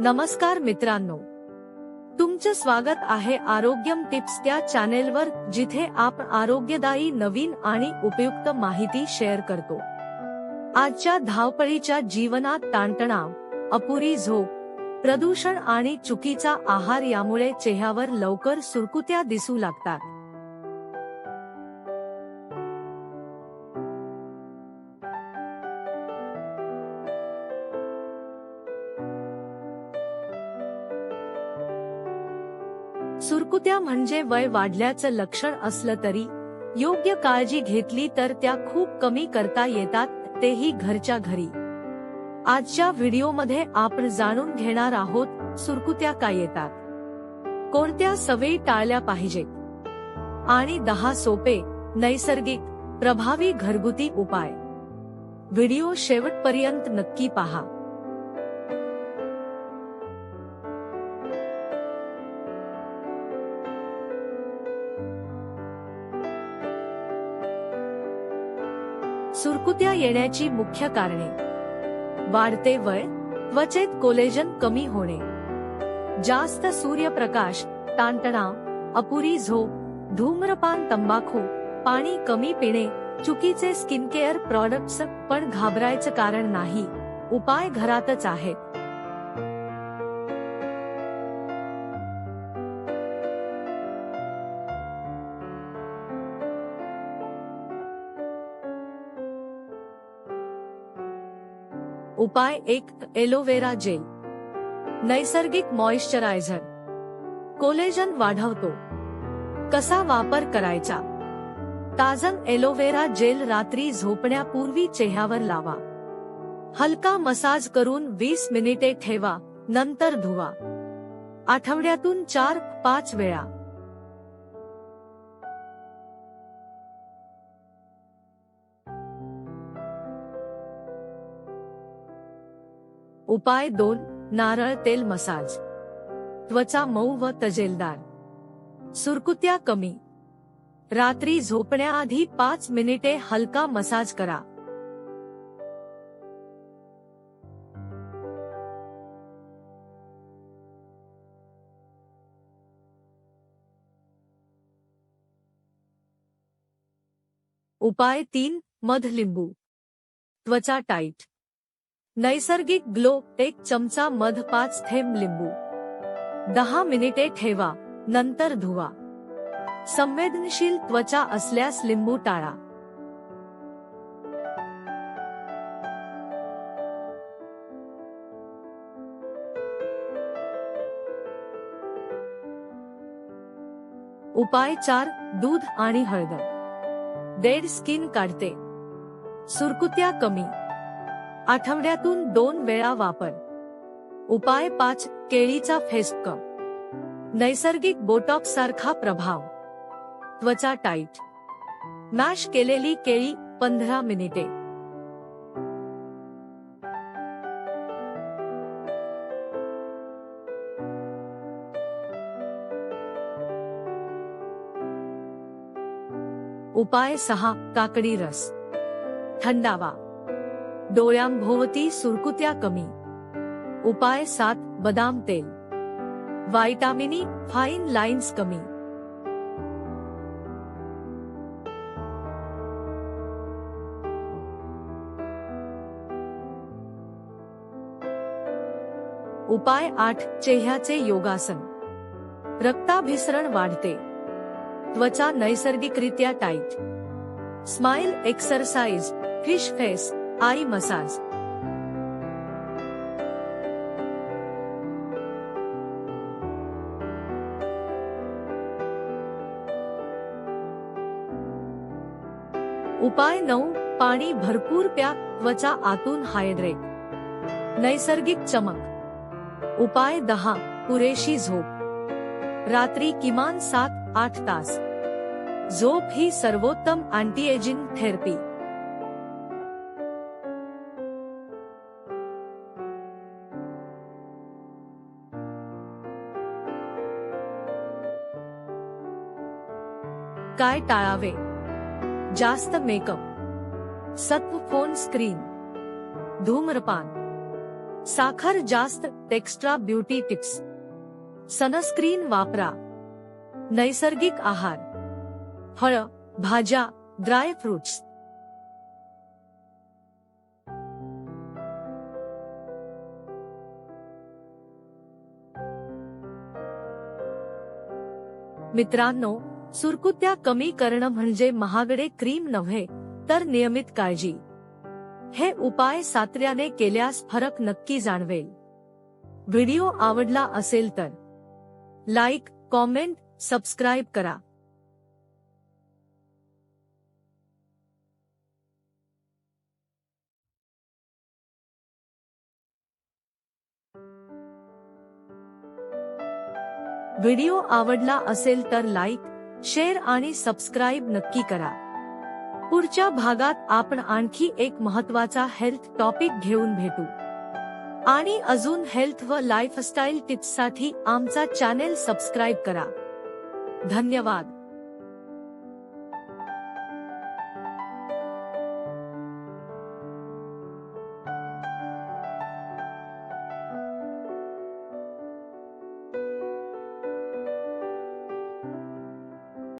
नमस्कार मित्रांनो. तुमचं स्वागत आहे आरोग्यम टिप्स त्या चॅनेलवर जिथे आपण आरोग्यदायी नवीन आणि उपयुक्त माहिती शेअर करतो. आजच्या धावपळीच्या जीवनात ताणतणाव अपुरी झोप प्रदूषण आणि चुकीचा आहार यामुळे चेहऱ्यावर लवकर सुरकुत्या दिसू लागतात. सुरकुत्या म्हणजे वय वाढल्याचं लक्षण असलं तरी योग्य काळजी घेतली तर त्या खूप कमी करता येतात तेही घरच्या घरी. आजच्या व्हिडिओमध्ये आपण जाणून घेणार आहोत सुरकुत्या का येतात. कोणत्या सवयी टाळल्या पाहिजेत? आणि दहा सोपे नैसर्गिक प्रभावी घरगुती उपाय. व्हिडिओ शेवटपर्यंत नक्की पहा. सुरकुत्या येण्याची मुख्य कारणे. वाढते वय त्वचेत कोलेजन कमी होणे. जास्त सूर्यप्रकाश ताणतणाव अपुरी झोप धूम्रपान तंबाखू पाणी कमी पिणे चुकीचे स्किन केअर प्रॉडक्ट्स पण घाबरायचं कारण नाही. उपाय घरातच आहेत. उपाय एक एलोवेरा जेल. नैसर्गिक मॉइश्चरायझर. कोलेजन वाढवतो. कसा वापर करायचा? ताजन एलोवेरा जेल रात्री झोपण्यापूर्वी चेहऱ्यावर लावा. हलका मसाज करून वीस मिनिटे ठेवा नंतर धुवा. आठवड्यातून चार पाच वेळा. उपाय दोन नारळ तेल मसाज. त्वचा मऊ व तजेलदार. सुरकुत्या कमी. रात्री झोपण्याआधी पाच मिनिटे हलका मसाज करा. उपाय तीन मध लिंबू. त्वचा टाईट. नैसर्गिक ग्लो एक चमचा मध पाच थेंब लिंबू. दहा मिनिटे ठेवा नंतर धुवा. संवेदनशील त्वचा असल्यास लिंबू टाळा. उपाय चार दूध आणि हळद. डेड स्किन काढते. सुरकुत्या कमी. आठवड्यातून दोन वेळा वापर. उपाय पाच केळीचा फेस्क. नैसर्गिक बोटॉक्स सारखा प्रभाव. त्वचा टाईट. मॅश केलेली केळी पंधरा मिनिटे. उपाय सहा काकडी रस. थंडावा. डोळ्यांभोवती सुरकुत्या कमी. उपाय सात बदाम तेल. व्हायटामिनी फाईन लाईन्स कमी. उपाय आठ चेहऱ्याचे योगासन. रक्ताभिसरण वाढते. त्वचा नैसर्गिकरित्या tight smile exercise fish face eye massage. उपाय नऊ पाणी भरपूर प्या त्वचा आतून हायड्रेट नैसर्गिक चमक. उपाय दहा पुरेशी झोप. रात्री किमान सात आठ तास. झोप ही सर्वोत्तम अँटीएजिंग थेरपी काय टाळावे? जास्त मेकअप सत्व फ़ोन स्क्रीन धूम्रपान. साखर जास्त टेक्स्ट्रा ब्युटी टिप्स सनस्क्रीन वापरा. नैसर्गिक आहार. फळ, भाज्या ड्राय फ्रुट्स मित्रांनो सुरकुत्या कमी करणं म्हणजे महागडे क्रीम नव्हे तर नियमित काळजी. हे उपाय सात्र्याने केल्यास फरक नक्की जाणवेल. व्हिडिओ आवडला असेल तर लाईक कॉमेंट सबस्क्राईब करा. व्हिडिओ आवडला असेल तर लाईक शेअर आणि सबस्क्राईब नक्की करा. पुढच्या भागात आपण आणखी एक महत्त्वाचा हेल्थ टॉपिक घेऊन भेटू. आणि अजून हेल्थ व लाईफस्टाईल टिप्ससाठी आमचा चॅनेल सबस्क्राईब करा. धन्यवाद.